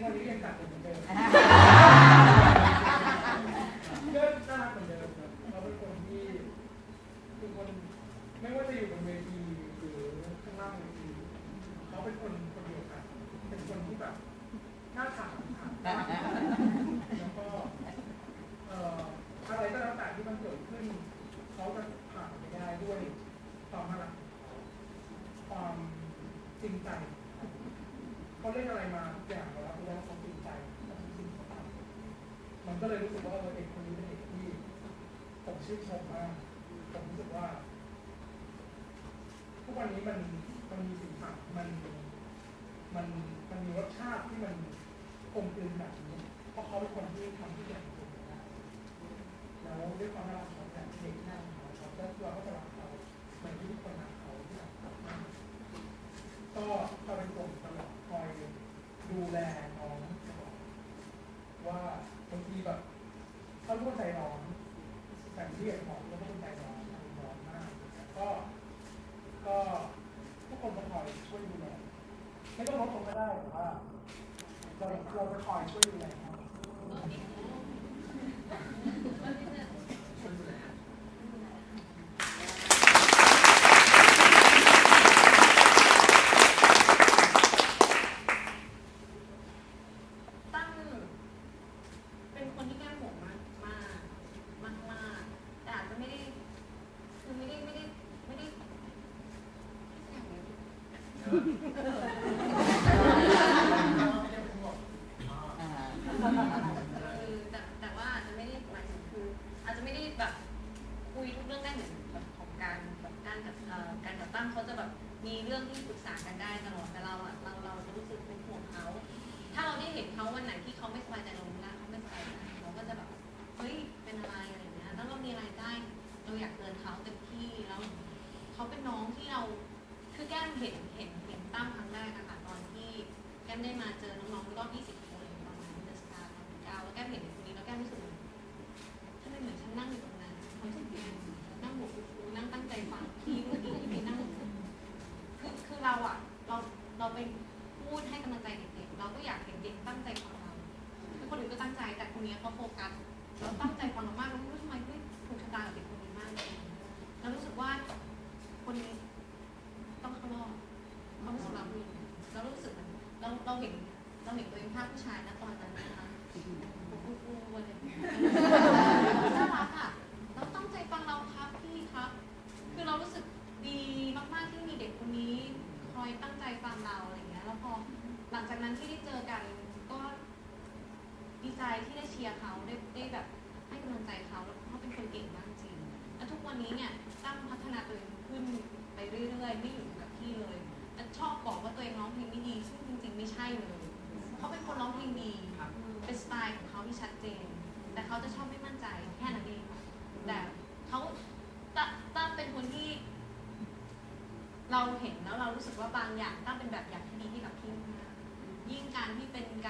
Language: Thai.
งๆวันนี้ยังจัดเหมือนเดิมเดินน่ารักเหมือนเดิมครับเราเป็นคนที่เป็นคนไม่ว่าจะอยู่บนเวทีหรือข้างล่างเวทีเขาเป็นคนคนเดียวกัน เป็นคนที่แบบน่าถามถามแล้วก็เอ่ออะไรก็แล้วแต่ที่มันเกิดขึ้นเขาจะผ่านไปได้ด้วยความน่ารักความจริงใจเขาเล่นอะไรมาทุกอย่างเรำมันก็เลยรู้สึกว่าเด็กคนนี้เป็นเด็กที่ผมชื่นชมมากผมรู้สึกว่า ทุกวันนี้มันมันมีสีสันมันมันมันมีรสชาติที่มันกลมกลืนแบบนี้เพราะเขาเป็นคนที่ทำทุกอย่างถูกได้แล้วด้วยความน่ารักของแบบเด็กหน้าของเขาก็เราก็จะรักเขาเหมือนที่ทุกคนรักเขาที่รักเขามาก ก็คอยเป็นกลุ่มตลอดคอยดูแลน้องตลอดว่าบางทีแบบเขารู้ว่าใจร้อน แต่ที่อย่างของก็เป็นใจร้อนร้อนมากก็ก็ทุกคนจะคอยช่วยดูแลไม่ต้องลดลงก็ได้แต่ว่าเราเราจะคอยช่วยดูแลครับช่วยดูแล ตั้งเป็นคนที่แก้มหมมากมากมากมากแต่อาจจะไม่ได้คือไม่ได้ไม่ได้ไม่ได้อย่างนี้ คือแต่แต่ว่าอาจจะไม่ได้หมายถึงคืออาจจะไม่ได้แบบคุยทุกเรื่องได้เหมือนแบบของการแบบการกับเอ่อการกับตั้งเขาจะแบบมีเรื่องที่ปรึกษากันได้ตลอดแต่เราอะเราเราจะรู้สึกเป็นห่วงเขาถ้าเราได้เห็นเขาวันไหนที่เขาไม่สบายใจเรารู้แล้วเขาไม่สบายใจเราก็จะแบบเฮ้ยเป็นอะไรอะไรอย่างเงี้ยถ้าเรามีอะไรได้ เราอยากเตือนเขาเต็มที่แล้วเขาเป็นน้องที่เรา คือแก้มเห็นเห็นเห็นตั้มครั้งแรกอะค่ะตอนที่แก้มได้มาเจอน้องๆรอบ20 คนตอนนั้นเดอะสตาร์ตอนเก้าแล้วแก้มเห็นคนนี้แล้วแก้มรู้สึกเหมือนทำไมเหมือนฉันนั่งอยู่ตรงนั้นเขาจะเรียนนั่งหัวฟูนั่งตั้งใจฟังพี่เมื่อกี้ที่พี่นั่งคือคือเราอะเราเราไปพูดให้กำลังใจเด็กๆเราก็อยากเห็นเด็กตั้งใจฟังเราคือคนอื่นก็ตั้งใจแต่คนนี้เขาโฟกัสแล้วตั้งใจ เราเห็นตัวเองภาพผู้ชายนะตอนนั้นนะคะฟูฟูอะไรอย่างเงี้ยน่ารักอะเราตั้งใจฟังเราครับพี่ครับ คือเรารู้สึกดีมากๆที่มีเด็กคนนี้คอยตั้งใจฟังเราอะไรเงี้ย แล้วพอหลังจากนั้นที่ได้เจอกันก็ดีใจที่ได้เชียร์เขาได้ได้แบบให้กำลังใจเขาแล้วเขาเป็นคนเก่งมากจริงแล้วทุกวันนี้เนี่ยตั้งพัฒนาตัวเองขึ้นไปเรื่อยๆ ไม่อยู่กับที่เลย และชอบบอกว่าตัวเองร้องเพลงไม่ดีซึ่งจริง ๆ ไม่ใช่เลย เขาเป็นคนร้องเพลงดีเป็นสไตล์ของเขาที่ชัดเจน แต่เขาจะชอบไม่มั่นใจแค่นั้นเองค่ะแต่เขาตั้มตั้มเป็นคนที่ เราเห็นแล้วเรารู้สึกว่าบางอย่างตั้มเป็นแบบอย่างที่ดีให้กับพี่มากยิ่งการที่เป็นการ